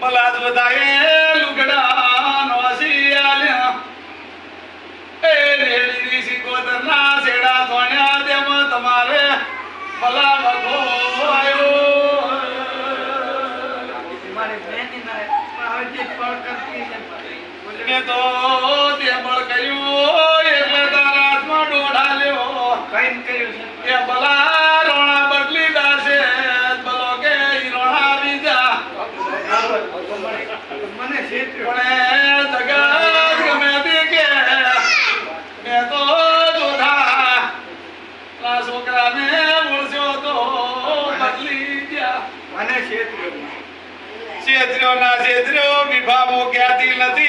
मला आज बताए लुगड़ा नोसी आल्या ए रेली दी सी गोदरना सेड़ा थोण्या देम તમારે ભલા ભગો આયો મારી બેની ના આવજે પણ કરતી છે. બોલને તો તે બળ કર્યું એટલે તારા હાથમાં ડોઢા લેવો કાઈમ કર્યું છે. એ મને એ જગત ગમે તે કે. મેં તો જોધા. આ છોકરાને મૂળસ્યો તો બદલી ગયા મને છેતર્યો છેતર્યો ના છેતર્યો વિભાગો ક્યાંથી નથી?